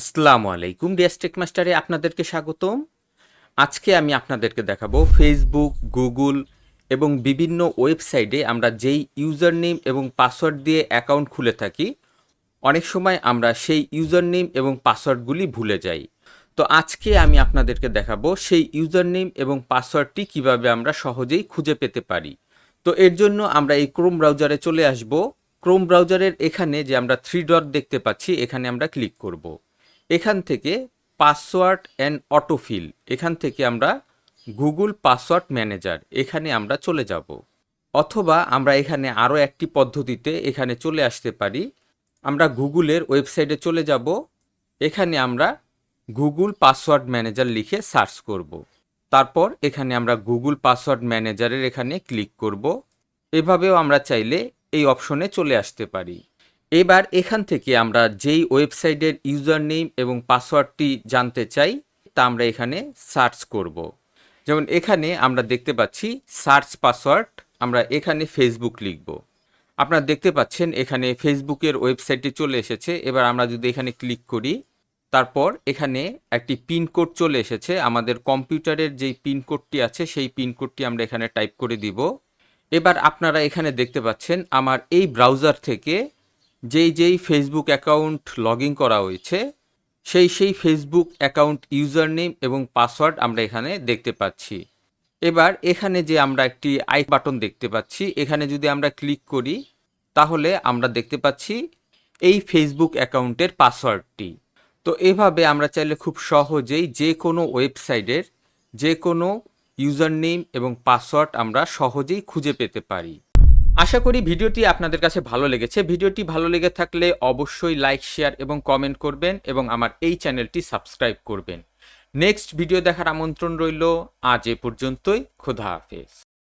আসসালামু আলাইকুম ডিএসটেক মাস্টারে, আপনাদেরকে স্বাগতম। আজকে আমি আপনাদেরকে দেখাবো ফেসবুক গুগল এবং বিভিন্ন ওয়েবসাইটে আমরা যেই ইউজার নেম এবং পাসওয়ার্ড দিয়ে অ্যাকাউন্ট খুলে থাকি, অনেক সময় আমরা সেই ইউজার নেম এবং পাসওয়ার্ডগুলি ভুলে যাই। তো আজকে আমি আপনাদেরকে দেখাবো সেই ইউজার নেম এবং পাসওয়ার্ডটি কীভাবে আমরা সহজেই খুঁজে পেতে পারি। তো এর জন্য আমরা এই ক্রোম ব্রাউজারে চলে আসব। ক্রোম ব্রাউজারের এখানে যে আমরা থ্রি ডট দেখতে পাচ্ছি, এখানে আমরা ক্লিক করব। এখান থেকে পাসওয়ার্ড অ্যান্ড অটোফিল এখান থেকে আমরা গুগল পাসওয়ার্ড ম্যানেজার এখানে আমরা চলে যাব। অথবা আমরা এখানে আরও একটি পদ্ধতিতে এখানে চলে আসতে পারি। আমরা গুগলের ওয়েবসাইটে চলে যাব। এখানে আমরা গুগল পাসওয়ার্ড ম্যানেজার লিখে সার্চ করব। তারপর এখানে আমরা গুগল পাসওয়ার্ড ম্যানেজারের এখানে ক্লিক করব। এভাবেও আমরা চাইলে এই অপশনে চলে আসতে পারি। এবার এখান থেকে আমরা যেই ওয়েবসাইটের ইউজার নেম এবং পাসওয়ার্ডটি জানতে চাই, তা আমরা এখানে সার্চ করব। যেমন এখানে আমরা দেখতে পাচ্ছি সার্চ পাসওয়ার্ড, আমরা এখানে ফেসবুক লিখব। আপনারা দেখতে পাচ্ছেন এখানে ফেসবুকের ওয়েবসাইটটি চলে এসেছে। এবার আমরা যদি এখানে ক্লিক করি, তারপর এখানে একটি পিনকোড চলে এসেছে। আমাদের কম্পিউটারের যেই পিনকোডটি আছে, সেই পিনকোডটি আমরা এখানে টাইপ করে দিব। এবার আপনারা এখানে দেখতে পাচ্ছেন আমার এই ব্রাউজার থেকে যেই যেই ফেসবুক অ্যাকাউন্ট লগ ইন করা হয়েছে, সেই সেই ফেসবুক অ্যাকাউন্ট ইউজার নেম এবং পাসওয়ার্ড আমরা এখানে দেখতে পাচ্ছি। এবার এখানে যে আমরা একটি আই বাটন দেখতে পাচ্ছি, এখানে যদি আমরা ক্লিক করি, তাহলে আমরা দেখতে পাচ্ছি এই ফেসবুক অ্যাকাউন্টের পাসওয়ার্ডটি তো এভাবে আমরা চাইলে খুব সহজেই যে কোনো ওয়েবসাইটের যে কোনো ইউজার নেম এবং পাসওয়ার্ড আমরা সহজেই খুঁজে পেতে পারি। আশা করি ভিডিওটি আপনাদের কাছে ভালো লেগেছে। ভিডিওটি ভালো লেগে থাকলে অবশ্যই লাইক, শেয়ার এবং কমেন্ট করবেন এবং আমার এই চ্যানেলটি সাবস্ক্রাইব করবেন। নেক্সট ভিডিও দেখার আমন্ত্রণ রইল। আজ এ পর্যন্তই। খোদা হাফেজ।